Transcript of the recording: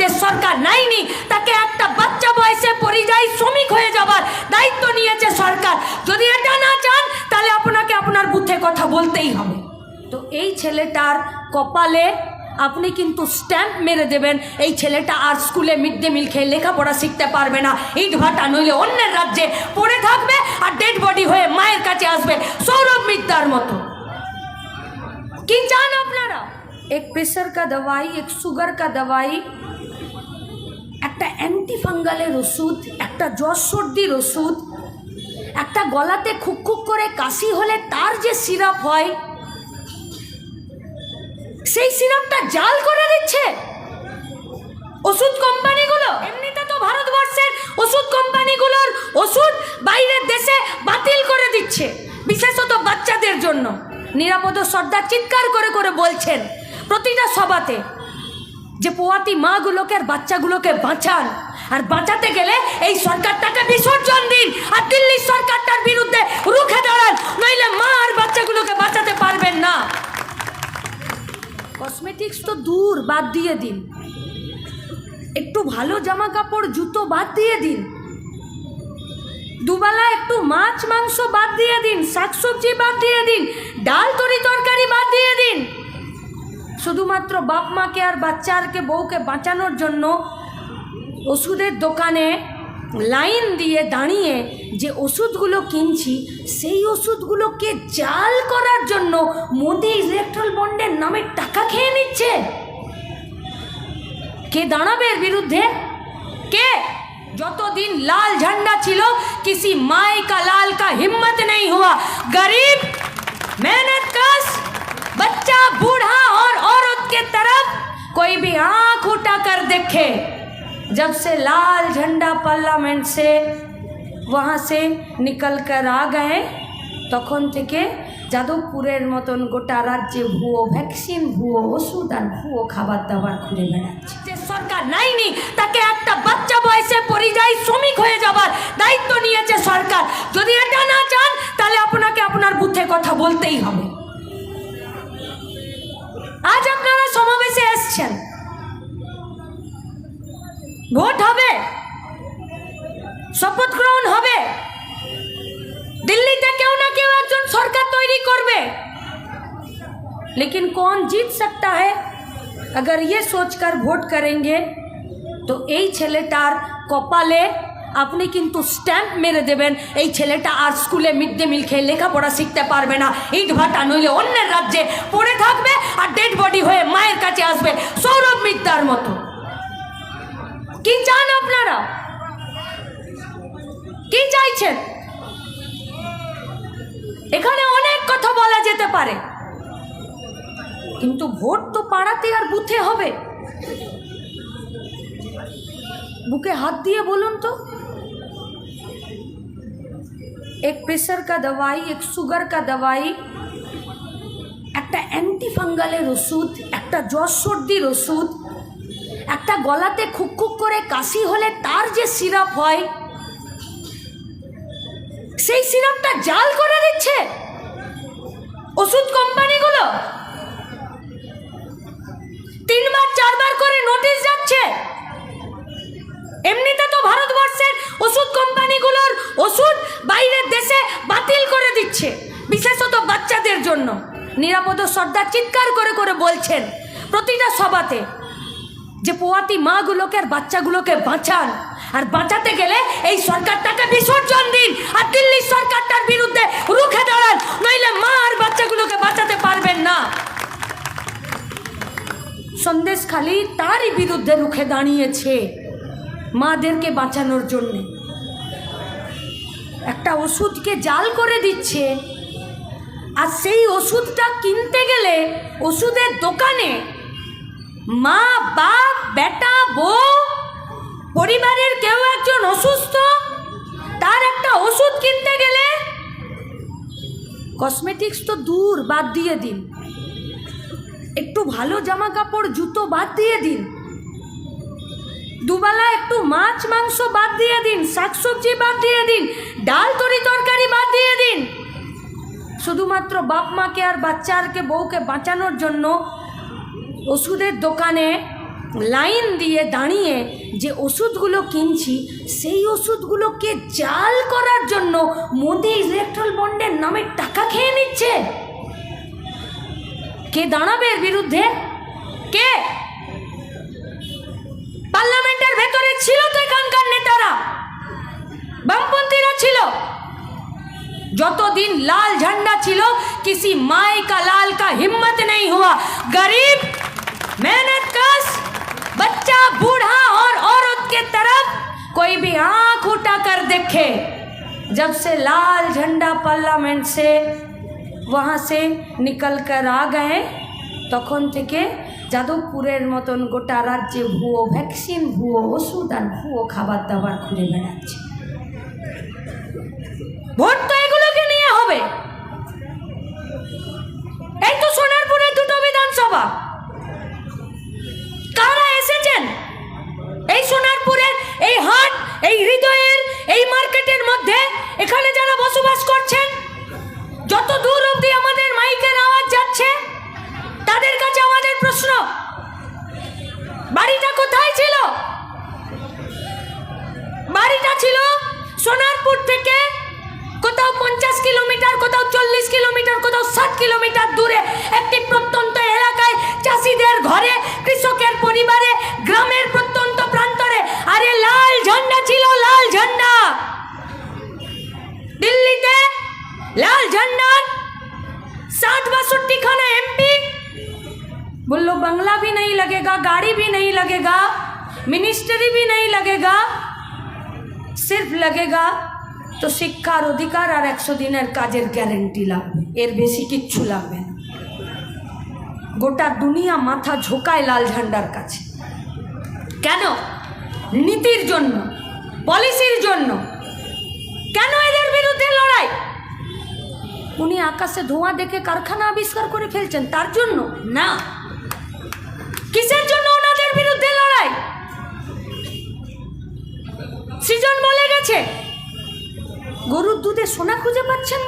যে সরকার নেয়নি তাকে একটা বাচ্চা বয়সে পরিযায়ী শ্রমিক হয়ে যাবার দায়িত্ব নিয়েছে সরকার। যদি এটা না চান, তাহলে আপনাকে আপনার বুথে কথা বলতেই হবে। তো এই ছেলেটার কপালে আপনি কিন্তু স্ট্যাম্প মেরে দেবেন। এই ছেলেটা আর স্কুলে মিড ডে মিল খেয়ে লেখাপড়া শিখতে পারবে না। ইট ভাটা নইলে অন্যের রাজ্যে পড়ে থাকবে আর ডেড বডি হয়ে মায়ের কাছে আসবে সৌরভ মিত্তার মতো। কি চান আপনারা? এক প্রেশার কা দওয়াই এক সুগার কা দওয়াই একটা অ্যান্টি ফাঙ্গালের ওষুধ, একটা জ্বর সর্দির ওষুধ, একটা গলাতে খুক খুক করে কাশি হলে তার যে সিরাপ হয়, সেই সিরাপটা জাল করে দিচ্ছে। ওষুধ কোম্পানিগুলো, এমনিতে তো ভারতবর্ষের ওষুধ কোম্পানিগুলোর ওষুধ বাইরের দেশে বাতিল করে দিচ্ছে, বিশেষত বাচ্চাদের জন্য। নিরাপদ সর্দার চিৎকার করে করে বলছেন, প্রতিটা সভাতে। যে পোয়াতি মাগুলোকে আর বাচ্চাগুলোকে বাঁচান। আর বাঁচাতে গেলে এই সরকারটাকে বিসর্জন দিন আর দিল্লির সরকারটার বিরুদ্ধে রুখে দাঁড়ান, নইলে মা আর বাচ্চাগুলোকে বাঁচাতে পারবেন না। কসমেটিক্স তো দূর, বাদ দিয়ে দিন। একটু ভালো জামা কাপড় জুতো বাদ দিয়ে দিন। দুবেলা একটু মাছ, মাংস বাদ দিয়ে দিন, শাকসবজি বাদ দিয়ে দিন, ডাল, তরি তরকারি বাদ দিয়ে দিন। শুধুমাত্র বাপ মাকে আর বাচ্চারকে বউকে বাঁচানোর জন্য ওষুধের দোকানে লাইন দিয়ে দাঁড়িয়ে যে ওষুধগুলো কিনছি, সেই ওষুধগুলোকে জাল করার জন্য মোদি ইলেকট্রাল বন্ডের নামে টাকা খেয়ে নিচ্ছে। কে দাঁড়াবে এর বিরুদ্ধে? কে? যতদিন লাল ঝান্ডা ছিল, কিসি মাই কা লাল কা হিম্মত নেই হওয়া গরিব, মেহনত কাশ बच्चा बूढ़ा और औरत के तरफ कोई भी आंख उठा कर देखे जब से लाल झंडा पार्लियामेंट से वहाँ से निकल कर आ गए তখন থেকে যাদবপুরের মতন গোটা রাজ্যে ভুয়ো ভ্যাকসিন ভুয়ো ওষুধ আর ভুয়ো খাবার দাবার ঘুরে বেড়াচ্ছে যে সরকার নেয়নি তাকে একটা বাচ্চা বয়সে পরিযায়ী শ্রমিক হয়ে যাবার দায়িত্ব নিয়েছে সরকার যদি এটা না চান তাহলে আপনাকে আপনার বুথে কথা বলতেই হবে আজ আপনারা সমাবেশে এসছেন ভোট হবে শপথ গ্রহণ হবে दिल्ली কেউ না কেউ একজন সরকার তৈরি করবে लेकिन कौन जीत सकता है अगर ये सोचकर ভোট करेंगे তো এই ছেলেটার কপালে আপনি কিন্তু স্ট্যাম্প মেরে দেবেন। এই ছেলেটা আর স্কুলে মিড ডে মিল খেয়ে লেখাপড়া শিখতে পারবে না। ইট ভাটা নইলে অন্যের রাজ্যে পড়ে থাকবে আর ডেড বডি হয়ে মায়ের কাছে আসবে সৌরভ মিত্তার মতো। কি চান আপনারা? কি চাইছেন? এখানে অনেক কথা বলা যেতে পারে। কিন্তু ভোট তো পাড়াতে আর বুথে হবে। বুকে হাত দিয়ে বলুন তো। এক প্রেশার কা দওয়াই এক সুগার কা দওয়াই একটা অ্যান্টি ফাঙ্গালের ওষুধ, একটা জ্বর সর্দির ওষুধ, একটা গলাতে খুক খুক করে কাশি হলে তার যে সিরাপ হয়, সেই সিরাপটা জাল করে দিচ্ছে ওষুধ কোম্পানিগুলো জন্য নিরাপদ সর্দার চিৎকার করে করে বলছেন প্রতিটা সভাতে যে পোয়াতি মাগুলোকে আর বাচ্চাগুলোকে বাঁচান, আর বাঁচাতে গেলে এই সরকারটাকে বিসর্জন দিন, আর দিল্লির সরকারটার বিরুদ্ধে রুখে দাঁড়ান, নইলে মা আর বাচ্চাগুলোকে বাঁচাতে পারবেন না। সন্দেশ খালি তারই বিরুদ্ধে রুখে দাঁড়িয়েছে মাদেরকে বাঁচানোর জন্যে। একটা ওষুধকে জাল করে দিচ্ছে আর সেই ওষুধটা কিনতে গেলে ওষুধের দোকানে মা, বাপ, বেটা, বউ, পরিবারের কেউ একজন অসুস্থ, তার একটা ওষুধ কিনতে গেলে কসমেটিক্স তো দূর, বাদ দিয়ে দিন। একটু ভালো জামা কাপড় জুতো বাদ দিয়ে দিন। দুবেলা একটু মাছ, মাংস বাদ দিয়ে দিন, শাকসবজি বাদ দিয়ে দিন। ডাল তরি তরকারি বাদ দিয়ে দিন শুধুমাত্র বাপ মাকে আর বাচ্চারকে বউকে বাঁচানোর জন্য ওষুধের দোকানে লাইন দিয়ে দাঁড়িয়ে যে ওষুধগুলো কিনছি, সেই ওষুধগুলোকে জাল করার জন্য মোদি ইলেকট্রাল বন্ডের নামে টাকা খেয়ে নিচ্ছে। কে দাঁড়াবে এর বিরুদ্ধে? কে? পার্লামেন্টের ভেতরে ছিল তো এখানকার নেতারা। যতদিন लाल झंडा ছিল किसी माई का लाल का हिम्मत नहीं हुआ गरीब मेहनत कश बच्चा बूढ़ा और औरत के तरफ कोई भी आंख उठा कर देखे जब से लाल झंडा पार्लियामेंट से वहाँ से निकल कर आ गए তখন থেকে যাদবপুরের মতন গোটা রাজ্যে ভুয়ো ভ্যাকসিন ভুয়ো ওষুধ আর ভুয়ো খাবার দাবার ঘুরে বেড়াচ্ছে ভোট তো এগুলোকে নিয়ে হবে? এই তো সোনারপুরে দুটো বিধানসভা। কারা এসেছেন? এই সোনারপুরের, এই হাট, এই হৃদয়ের, এই মার্কেটের মধ্যে এখানে যারা বসবাস করছেন, যত দূর অবধি আমাদের মাইকের আওয়াজ যাচ্ছে, তাদের কাছে আমাদের প্রশ্ন, বাড়িটা কোথায় ছিল? বাড়িটা ছিল সোনারপুর থেকে পঞ্চাশ কিলোমিটার কোথাও চল্লিশ কিলোমিটার কোথাও ষাট কিলোমিটার দূরে একটি প্রত্যন্ত এলাকায় চাষিদের ঘরে কৃষকের পরিবারে গ্রামের প্রত্যন্ত প্রান্তরে আরে লাল ঝান্ডা ছিল লাল ঝান্ডা দিল্লিতে লাল ঝান্ডার साठ बासठ खाना एमपी बोलो बंगला भी नहीं लगेगा गाड़ी भी नहीं लगेगा मिनिस्ट्री भी नहीं लगेगा सिर्फ लगेगा তো শিক্ষার অধিকার আর একশো দিনের কাজের গ্যারেন্টি লাগবে। এর বেশি কিচ্ছু লাগবে না। গোটা দুনিয়া মাথা ঝোকায় লাল ঝান্ডার কাছে। কেন? নীতির জন্য পলিসির জন্য। কেন এদের বিরুদ্ধে লড়াই? উনি আকাশে ধোঁয়া দেখে কারখানা আবিষ্কার করে ফেলছেন, তার জন্য? না। কিসের জন্য ওনাদের বিরুদ্ধে লড়াই? সৃজন বলে গেছে গরুর দুধে সোনা খুঁজে পাচ্ছেন?